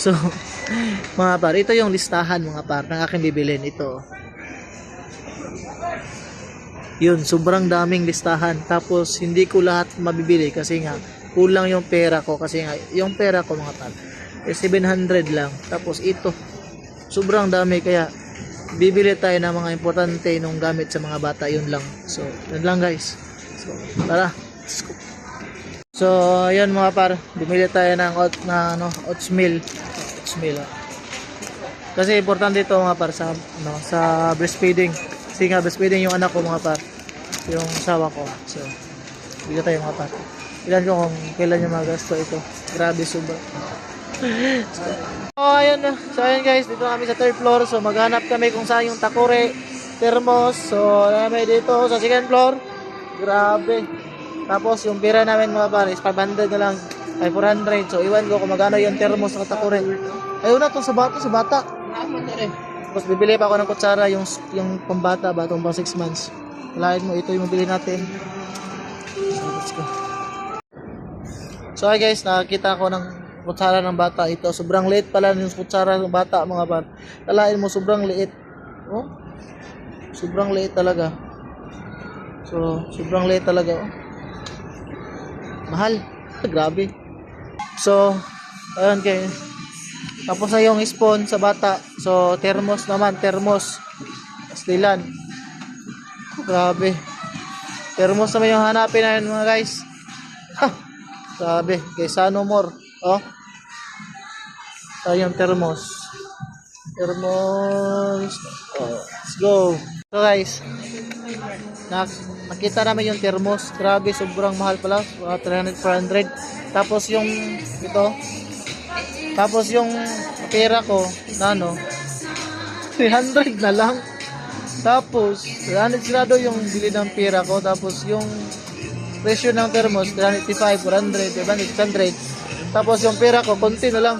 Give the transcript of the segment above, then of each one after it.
So, mga par, ito yung listahan mga par ng aking bibilin. Ito. Yun, sobrang daming listahan. Tapos, hindi ko lahat mabibili kasi nga, kulang yung pera ko. Kasi nga, yung pera ko mga par, eh, 700 lang. Tapos, ito, sobrang dami. Kaya, bibili tayo ng mga importante nung gamit sa mga bata. Yun lang. So, yun lang guys. So, tara. Let's go. So, ayun mga par, bumili tayo ng na, ano, oatmeal. Oatmeal. ah. Kasi importante ito mga par sa, ano, sa breastfeeding. Kasi nga breastfeeding yung anak ko mga par. Yung sawa ko. So, bigyan tayo mga par. Ilan ko kung kailan yung magasto ito. Grabe sobra. so, ayun na. So, ayun guys, dito kami sa third floor. So, maghanap kami kung saan yung takore, thermos. So, namin dito sa second floor. Grabe. Tapos, yung pira namin mga par is 500 na lang. Ay, 400. So, iwan ko kung magkano yung thermos sa takore. Ayun na, to sa bata, sa bata. Tapos, bibili pa ako ng kutsara, yung, yung pambata ba, itong pang 6 months. Kalahin mo, ito yung mabili natin. So, let's go. So, hi guys, nakakita ko ng kutsara ng bata ito. Sobrang liit pala yung kutsara ng bata, mga par. Kalahin mo, sobrang liit. Oh? Sobrang liit talaga. So, sobrang liit talaga. Oh. Mahal. Grabe. So, ayun kay Tapos na yung spoon sa bata. So, thermos naman, thermos. Stilan. Grabe. Thermos naman yung hanapin namin mga guys. Ha! Grabe. Kaysa no more. Oh. Ito yung thermos. Thermos. Oh, let's go. So guys, nak nakita namin yung thermos. Grabe, sobrang mahal pala. Mga 300, 400. Tapos yung ito. Tapos yung pera ko, na ano, 300 na lang. Tapos, 300 sirado yung bili ng pera ko. Tapos yung presyo ng thermos, 385, 400, 500, 600. Tapos yung pera ko, konti na lang.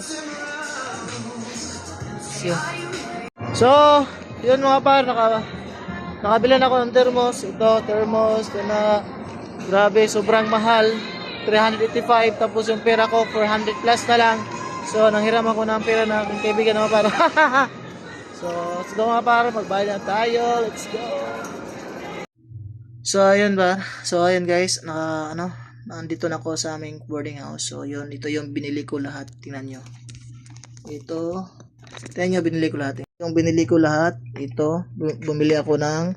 So yun mga par, naka, nakabila na ako ng thermos. Ito, thermos, ito na, grabe, sobrang mahal. 385, tapos yung pera ko, 400 plus na lang. So, nanghiram ako ng pera na aking kaibigan na mga par. so, let's go mga par, magbayad na tayo. Let's go. So, ayun ba? So, ayun guys, naka, ano, nandito na ako sa aming boarding house. So, yun, ito yung binili ko lahat. Tingnan nyo. Ito, tingnan nyo, binili ko lahat. Yung binili ko lahat, ito, bu- bumili ako ng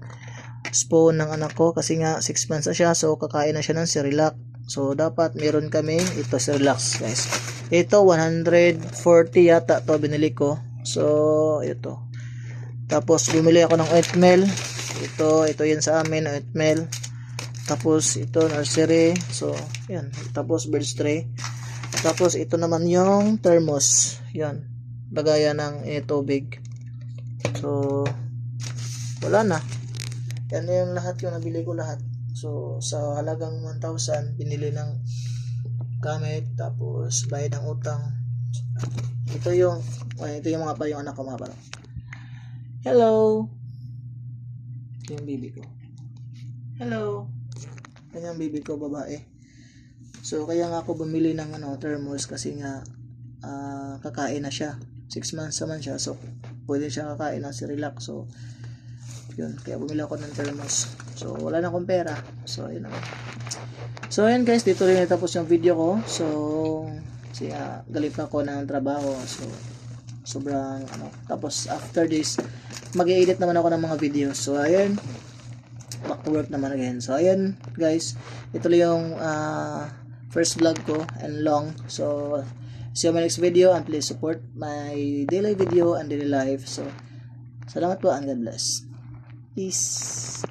spoon ng anak ko kasi nga 6 months na siya. So, kakain na siya ng Cerelac. So, dapat meron kami ito Cerelac, guys. Ito, 140 yata to binili ko. So, ito. Tapos, bumili ako ng oatmeal. Ito, ito yan sa amin, oatmeal. Tapos, ito, nursery. So, yan. Tapos, bird's tray. Tapos, ito naman yung thermos. Yan. Lagayan ng eh, tubig. So, wala na. Yan na yung lahat yung nabili ko lahat. So, sa halagang 1,000, binili ng gamit. Tapos, bayad ng utang. Ito yung, ay, ito yung mga pa yung anak ko mga parang. Hello! Ito yung baby ko. Hello! Yan yung baby ko, babae. So, kaya nga ako bumili ng ano, thermos kasi nga ah, kakain na siya. 6 months naman siya. So, pwede siya kakain ng Cerelac. So, yun. Kaya bumili ako ng thermos. So, wala na akong pera. So, yun lang. So, ayan guys. Dito rin natapos yung video ko. So, kasi ah, galit ako ng trabaho. So, sobrang ano. Tapos, after this, mag edit naman ako ng mga videos. So, ayan back to work naman again. So, ayan, guys. Ito lang yung ah, first vlog ko and long. So, see you my next video and please support my daily video and daily life. So, salamat po and God bless. Peace.